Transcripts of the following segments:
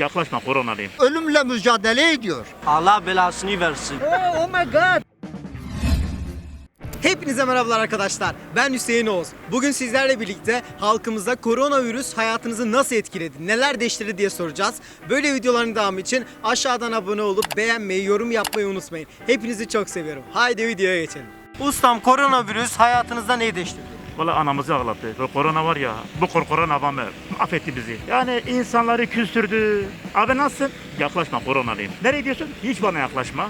Yaklaşma koronalıyım. ölümle mücadele ediyor. Allah belasını versin. Oh, my god. Hepinize merhabalar arkadaşlar. Ben Hüseyin Oğuz. Bugün sizlerle birlikte halkımıza koronavirüs hayatınızı nasıl etkiledi, neler değiştirdi diye soracağız. Böyle videoların devamı için aşağıdan abone olup beğenmeyi, yorum yapmayı unutmayın. Hepinizi çok seviyorum. Haydi videoya geçelim. Ustam koronavirüs hayatınızda neyi değiştirdi? Valla anamızı ağlattı. Bu korona var ya, bu kor korona avamı affetti bizi. Yani insanları küstürdü. Abi nasılsın? Yaklaşma koronalıyım. Nereye gidiyorsun? Hiç bana yaklaşma.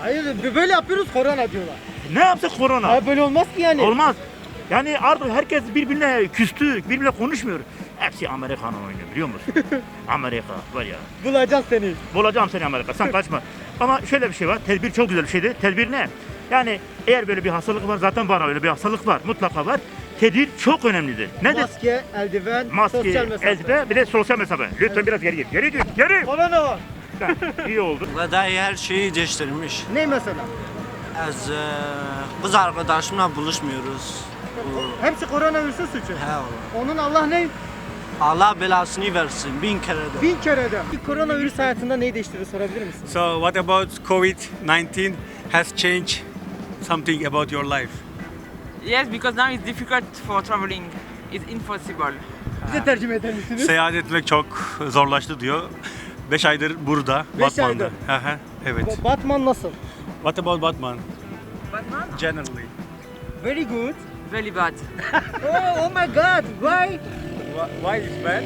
Hayır böyle yapıyoruz korona diyorlar. Ne yaptık korona? böyle olmaz ki yani. Olmaz. Yani artık herkes birbirine küstü, birbirine konuşmuyor. Hepsi Amerikan'ın oynuyor biliyor musun? Amerika var ya. Bulacağız seni. Bulacağım seni Amerika sen kaçma. Ama şöyle bir şey var. Tedbir çok güzel bir şeydi. Tedbir ne? Yani eğer böyle bir hastalık var zaten bana öyle bir hastalık var. Mutlaka var. Tedbir çok önemlidir. Nedir? Maske, eldiven, Maske, sosyal mesafe. eldive bir de sosyal mesafe. Lütfen biraz geri git. Geri git. Geri. Korona var. Heh, İyi oldu. Ve dahi her şeyi değiştirmiş. Ne mesela? Az e, kız arkadaşımla buluşmuyoruz. Bu- Hepsi koronavirüsün suçu. He oğlum. Onun Allah ne? Allah belasını versin bin kere de. Bin kere de. Bir koronavirüs hayatında neyi değiştirdi sorabilir misin? So, what about COVID-19 has changed something about your life? Yes, because now it's difficult for traveling. It's impossible. Bize tercüme eder misiniz? Seyahat etmek çok zorlaştı diyor. 5 aydır burada, Beş Batman'da. aydır. Hı hı, evet. Ba- Batman nasıl? What about Batman? Batman? Generally. Very good. Very bad. Oh, oh my god, why? Why is bad?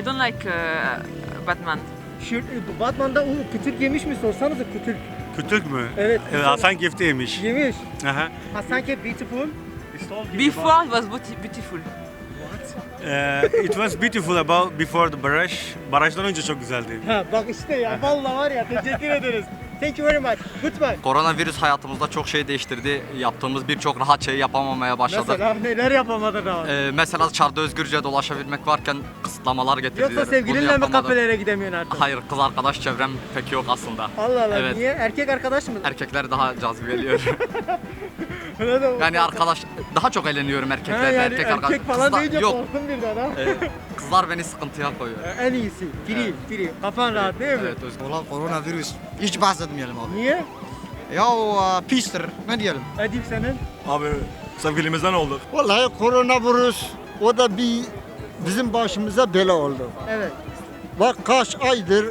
I don't like uh, Batman. Batman'da o kütük yemiş mi sorsanıza kütük. Kütük mü? Evet. Evet, Hasan Gifti yemiş. Yemiş. Hı hı. Hasan Kep beautiful. Before it was beauti- beautiful. Ee, it was beautiful about before the barrage. Barajdan önce çok güzeldi. Ha bak işte ya vallahi var ya teşekkür ederiz. Thank you very much. Goodbye. Koronavirüs hayatımızda çok şey değiştirdi. Yaptığımız birçok rahat şeyi yapamamaya başladık. Mesela neler yapamadın abi? Ee, mesela dışarıda özgürce dolaşabilmek varken kısıtlamalar getirdiler. Yoksa sevgilinle mi kafelere gidemiyorsun artık? Hayır kız arkadaş çevrem pek yok aslında. Allah Allah Evet. niye? Erkek arkadaş mı? Erkekler daha cazip geliyor. Yani arkadaş daha çok eğleniyorum Ha, erkeklerden. yani erkek, erkek, arkadaş. falan Kızlar- deyince yok. korktun birden ha. e, kızlar beni sıkıntıya koyuyor. En iyisi. Free, free. Kafan rahat değil mi? Evet özgür. Ulan koronavirüs hiç bahsetmeyelim abi. Niye? Ya o pistir ne diyelim. Edip senin. Abi sevgilimizden olduk. Vallahi koronavirüs o da bir bizim başımıza bela oldu. Evet. Bak kaç aydır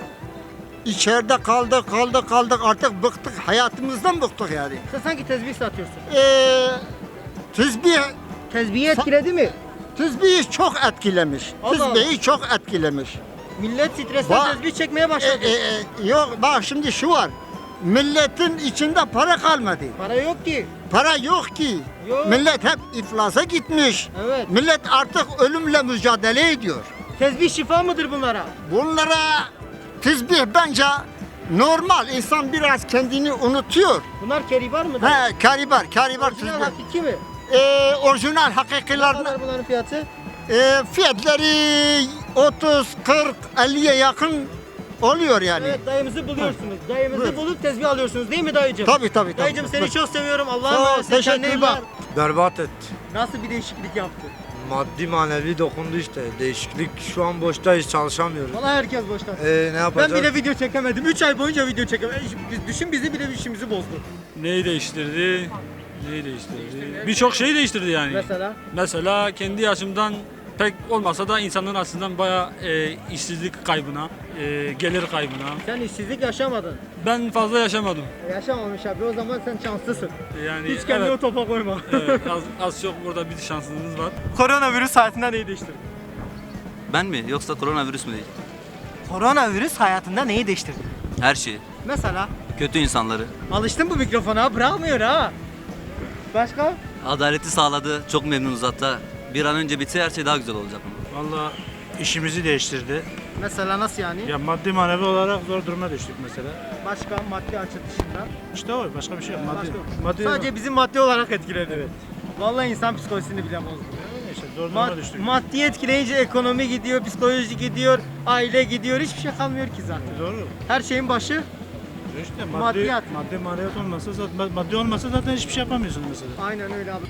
içeride kaldık kaldık kaldık artık bıktık hayatımızdan bıktık yani. Sen sanki tezbih satıyorsun. Eee tezbih Tezbihi etkiledi mi? tezbihi çok etkilemiş. Allah Allah. Tezbihi çok etkilemiş. Millet stresten Bak- tezbih çekmeye E, başladı. e, e, yok bak şimdi şu var. Milletin içinde para kalmadı. Para yok ki. Para yok ki. Yok. Millet hep iflasa gitmiş. Evet. Millet artık ölümle mücadele ediyor. Tezbih şifa mıdır bunlara? Bunlara tezbih bence normal. İnsan biraz kendini unutuyor. Bunlar keribar mıdır? He, karibar, karibar Orijinal tezbih. hakiki mi? Ee, orijinal Ne hakikiler kadar bunların fiyatı? e, fiyatları 30, 40, 50'ye yakın oluyor yani. Evet dayımızı buluyorsunuz. Dayımızı Buyur. bulup tezbih alıyorsunuz değil mi dayıcım? Tabii tabii. tabii. Dayıcım seni çok seviyorum. Sağ Allah'a ol, emanet. Sen kendine iyi bak. Berbat etti. Nasıl bir değişiklik yaptı? Maddi manevi dokundu işte. Değişiklik şu an boştayız çalışamıyoruz. Vallahi herkes boşta. Ee, ne Ben yapacağız? bile video çekemedim. 3 ay boyunca video çekemedim. Düşün bizi bile işimizi bozdu. Neyi değiştirdi? Neyi değiştirdi? Birçok şeyi değiştirdi yani. Mesela Mesela kendi yaşımdan pek olmasa da insanın aslında bayağı e, işsizlik kaybına, e, gelir kaybına. sen işsizlik yaşamadın. Ben fazla yaşamadım. Yaşamamış abi o zaman sen şanslısın. Yani Hiç kendini evet, o topa koyma. evet, az, az çok burada bir şanslılığınız var. Koronavirüs hayatında neyi değiştirdi? Ben mi yoksa koronavirüs mü değil? Koronavirüs hayatında neyi değiştirdi? Her şeyi. Mesela Kötü insanları. alıştın bu mikrofona bırakmıyor ha. Başka? Adaleti sağladı. Çok memnunuz hatta. Bir an önce bitse her şey daha güzel olacak. Valla işimizi değiştirdi. Mesela nasıl yani? Ya maddi manevi olarak zor duruma düştük mesela. Başka maddi açı dışında. İşte o başka bir şey yok. Maddi, Başka- maddi Sadece bizi maddi olarak etkiledi. Evet. Vallahi insan psikolojisini bile bozdu. işte zor duruma Mad- düştük. maddi etkileyince ekonomi gidiyor, psikoloji gidiyor, aile gidiyor, hiçbir şey kalmıyor ki zaten. Doğru. Her şeyin başı İşte maddi, Maddiyat. maddi maneviyat olmasa zaten maddi olmasa zaten hiçbir şey yapamıyorsun mesela. aynen öyle abi.